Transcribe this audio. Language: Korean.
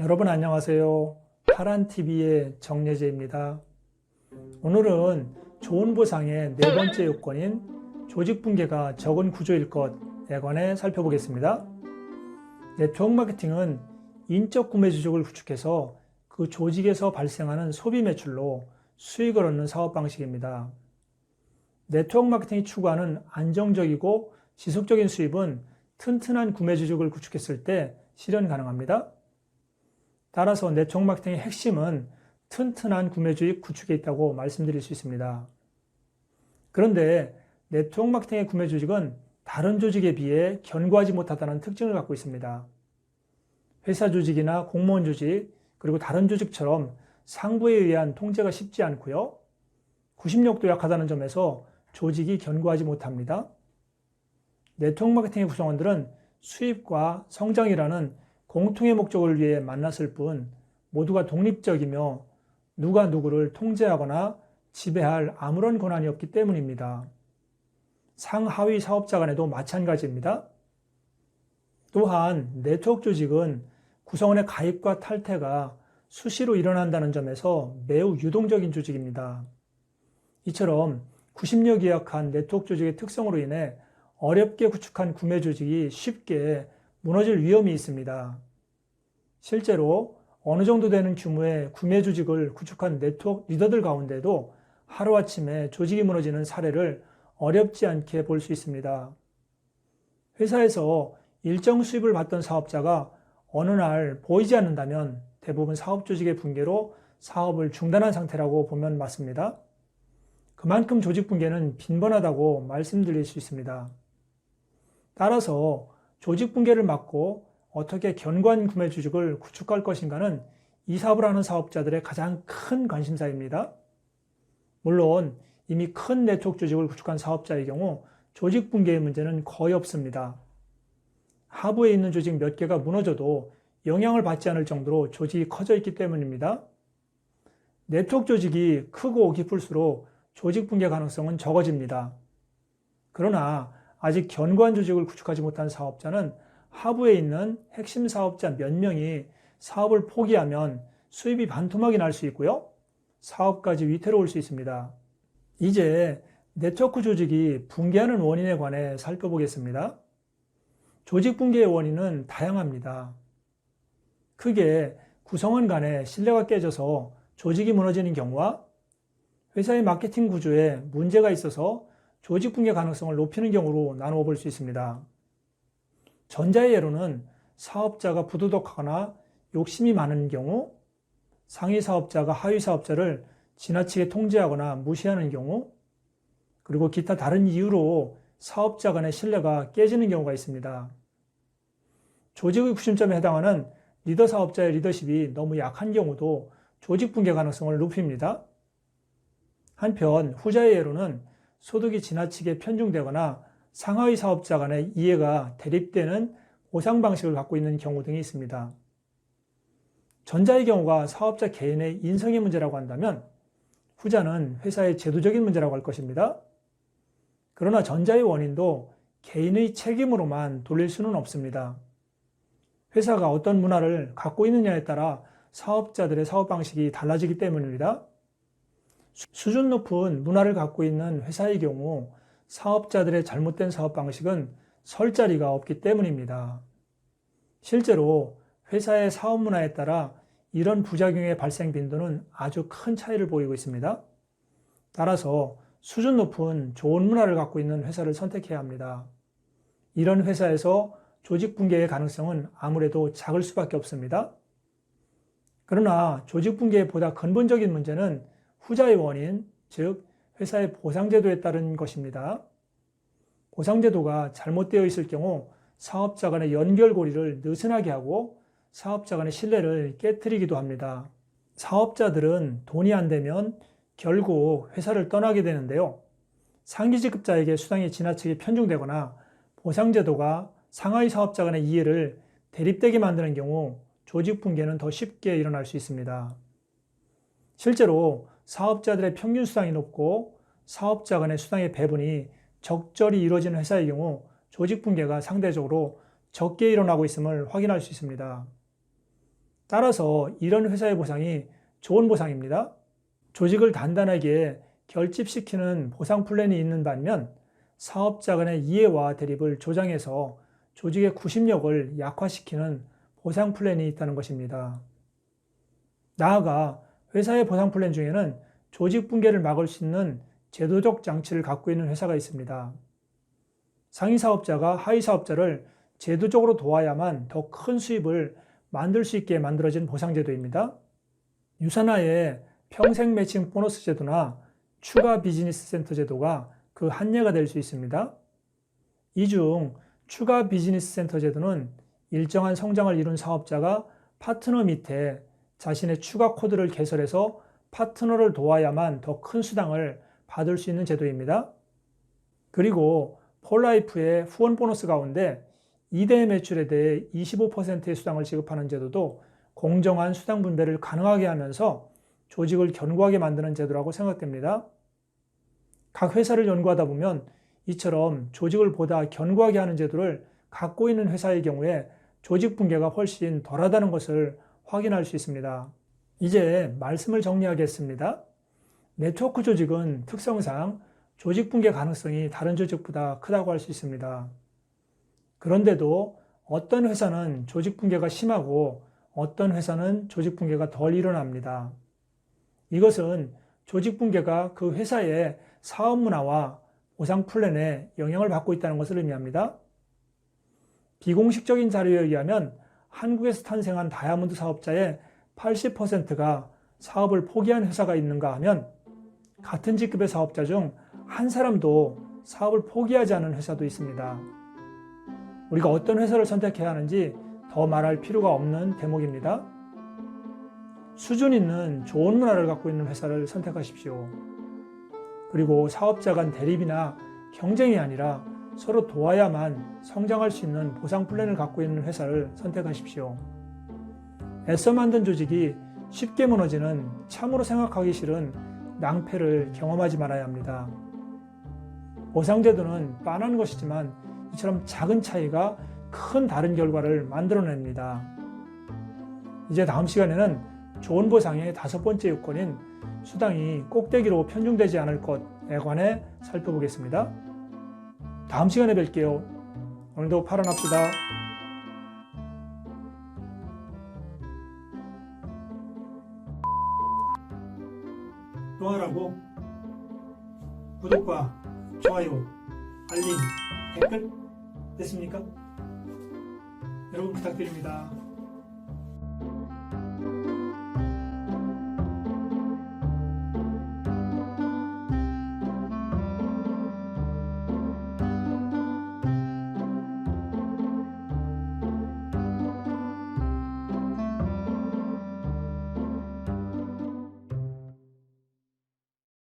여러분 안녕하세요. 파란TV의 정예재입니다. 오늘은 좋은 보상의 네 번째 요건인 조직 붕괴가 적은 구조일 것에 관해 살펴보겠습니다. 네트워크 마케팅은 인적 구매 조직을 구축해서 그 조직에서 발생하는 소비 매출로 수익을 얻는 사업 방식입니다. 네트워크 마케팅이 추구하는 안정적이고 지속적인 수입은 튼튼한 구매 조직을 구축했을 때 실현 가능합니다. 따라서 마케팅의 핵심은 튼튼한 구매 조직 구축에 있다고 말씀드릴 수 있습니다. 그런데 마케팅의 구매 조직은 다른 조직에 비해 견고하지 못하다는 특징을 갖고 있습니다. 회사 조직이나 공무원 조직, 그리고 다른 조직처럼 상부에 의한 통제가 쉽지 않고요. 구심력도 약하다는 점에서 조직이 견고하지 못합니다. 네트워크 마케팅의 구성원들은 수입과 성장이라는 공통의 목적을 위해 만났을 뿐 모두가 독립적이며 누가 누구를 통제하거나 지배할 아무런 권한이 없기 때문입니다. 상하위 사업자 간에도 마찬가지입니다. 또한 네트워크 조직은 구성원의 가입과 탈퇴가 수시로 일어난다는 점에서 매우 유동적인 조직입니다. 이처럼 구심력이 약한 네트워크 조직의 특성으로 인해 어렵게 구축한 구매 조직이 쉽게 무너질 위험이 있습니다. 실제로 어느 정도 되는 규모의 구매 조직을 구축한 네트워크 리더들 가운데도 하루아침에 조직이 무너지는 사례를 어렵지 않게 볼 수 있습니다. 회사에서 일정 수입을 받던 사업자가 어느 날 보이지 않는다면 대부분 사업 조직의 붕괴로 사업을 중단한 상태라고 보면 맞습니다. 그만큼 조직 붕괴는 빈번하다고 말씀드릴 수 있습니다. 따라서 조직 붕괴를 막고 어떻게 견고한 구매 조직을 구축할 것인가는 이 사업을 하는 사업자들의 가장 큰 관심사입니다. 물론 이미 큰 네트워크 조직을 구축한 사업자의 경우 조직 붕괴의 문제는 거의 없습니다. 하부에 있는 조직 몇 개가 무너져도 영향을 받지 않을 정도로 조직이 커져 있기 때문입니다. 네트워크 조직이 크고 깊을수록 조직 붕괴 가능성은 적어집니다. 그러나 아직 견고한 조직을 구축하지 못한 사업자는 하부에 있는 핵심 사업자 몇 명이 사업을 포기하면 수입이 반토막이 날 수 있고요. 사업까지 위태로울 수 있습니다. 이제 네트워크 조직이 붕괴하는 원인에 관해 살펴보겠습니다. 조직 붕괴의 원인은 다양합니다. 크게 구성원 간의 신뢰가 깨져서 조직이 무너지는 경우와 회사의 마케팅 구조에 문제가 있어서 조직 붕괴 가능성을 높이는 경우로 나누어 볼 수 있습니다. 전자의 예로는 사업자가 부도덕하거나 욕심이 많은 경우, 상위 사업자가 하위 사업자를 지나치게 통제하거나 무시하는 경우, 그리고 기타 다른 이유로 사업자 간의 신뢰가 깨지는 경우가 있습니다. 조직의 구심점에 해당하는 리더 사업자의 리더십이 너무 약한 경우도 조직 붕괴 가능성을 높입니다. 한편 후자의 예로는 소득이 지나치게 편중되거나 상하위 사업자 간의 이해가 대립되는 보상 방식을 갖고 있는 경우 등이 있습니다. 전자의 경우가 사업자 개인의 인성의 문제라고 한다면 후자는 회사의 제도적인 문제라고 할 것입니다. 그러나 전자의 원인도 개인의 책임으로만 돌릴 수는 없습니다. 회사가 어떤 문화를 갖고 있느냐에 따라 사업자들의 사업 방식이 달라지기 때문입니다. 수준 높은 문화를 갖고 있는 회사의 경우 사업자들의 잘못된 사업 방식은 설 자리가 없기 때문입니다. 실제로 회사의 사업 문화에 따라 이런 부작용의 발생 빈도는 아주 큰 차이를 보이고 있습니다. 따라서 수준 높은 좋은 문화를 갖고 있는 회사를 선택해야 합니다. 이런 회사에서 조직 붕괴의 가능성은 아무래도 작을 수밖에 없습니다. 그러나 조직 붕괴의 보다 근본적인 문제는 후자의 원인, 즉 회사의 보상제도에 따른 것입니다. 보상제도가 잘못되어 있을 경우 사업자 간의 연결고리를 느슨하게 하고 사업자 간의 신뢰를 깨뜨리기도 합니다. 사업자들은 돈이 안 되면 결국 회사를 떠나게 되는데요. 상기직급자에게 수당이 지나치게 편중되거나 보상제도가 상하이 사업자 간의 이해를 대립되게 만드는 경우 조직 붕괴는 더 쉽게 일어날 수 있습니다. 실제로 사업자들의 평균 수당이 높고 사업자 간의 수당의 배분이 적절히 이루어지는 회사의 경우 조직 붕괴가 상대적으로 적게 일어나고 있음을 확인할 수 있습니다. 따라서 이런 회사의 보상이 좋은 보상입니다. 조직을 단단하게 결집시키는 보상 플랜이 있는 반면 사업자 간의 이해와 대립을 조장해서 조직의 구심력을 약화시키는 보상 플랜이 있다는 것입니다. 나아가 회사의 보상 플랜 중에는 조직 붕괴를 막을 수 있는 제도적 장치를 갖고 있는 회사가 있습니다. 상위 사업자가 하위 사업자를 제도적으로 도와야만 더 큰 수입을 만들 수 있게 만들어진 보상제도입니다. 유산화의 평생 매칭 보너스 제도나 추가 비즈니스 센터 제도가 그 한 예가 될 수 있습니다. 이 중 추가 비즈니스 센터 제도는 일정한 성장을 이룬 사업자가 파트너 밑에 자신의 추가 코드를 개설해서 파트너를 도와야만 더 큰 수당을 받을 수 있는 제도입니다. 그리고 폴라이프의 후원 보너스 가운데 2대 매출에 대해 25%의 수당을 지급하는 제도도 공정한 수당 분배를 가능하게 하면서 조직을 견고하게 만드는 제도라고 생각됩니다. 각 회사를 연구하다 보면 이처럼 조직을 보다 견고하게 하는 제도를 갖고 있는 회사의 경우에 조직 붕괴가 훨씬 덜하다는 것을 확인할 수 있습니다. 이제 말씀을 정리하겠습니다. 네트워크 조직은 특성상 조직 붕괴 가능성이 다른 조직보다 크다고 할 수 있습니다. 그런데도 어떤 회사는 조직 붕괴가 심하고 어떤 회사는 조직 붕괴가 덜 일어납니다. 이것은 조직 붕괴가 그 회사의 사업 문화와 보상 플랜에 영향을 받고 있다는 것을 의미합니다. 비공식적인 자료에 의하면 한국에서 탄생한 다이아몬드 사업자의 80%가 사업을 포기한 회사가 있는가 하면 같은 직급의 사업자 중 한 사람도 사업을 포기하지 않은 회사도 있습니다. 우리가 어떤 회사를 선택해야 하는지 더 말할 필요가 없는 대목입니다. 수준 있는 좋은 문화를 갖고 있는 회사를 선택하십시오. 그리고 사업자 간 대립이나 경쟁이 아니라 서로 도와야만 성장할 수 있는 보상 플랜을 갖고 있는 회사를 선택하십시오. 애써 만든 조직이 쉽게 무너지는 참으로 생각하기 싫은 낭패를 경험하지 말아야 합니다. 보상제도는 빤한 것이지만 이처럼 작은 차이가 큰 다른 결과를 만들어냅니다. 이제 다음 시간에는 좋은 보상의 다섯 번째 요건인 수당이 꼭대기로 편중되지 않을 것에 관해 살펴보겠습니다. 다음 시간에 뵐게요. 오늘도 팔아납시다. 좋아라고 구독과 좋아요, 알림, 댓글 됐습니까? 여러분 부탁드립니다.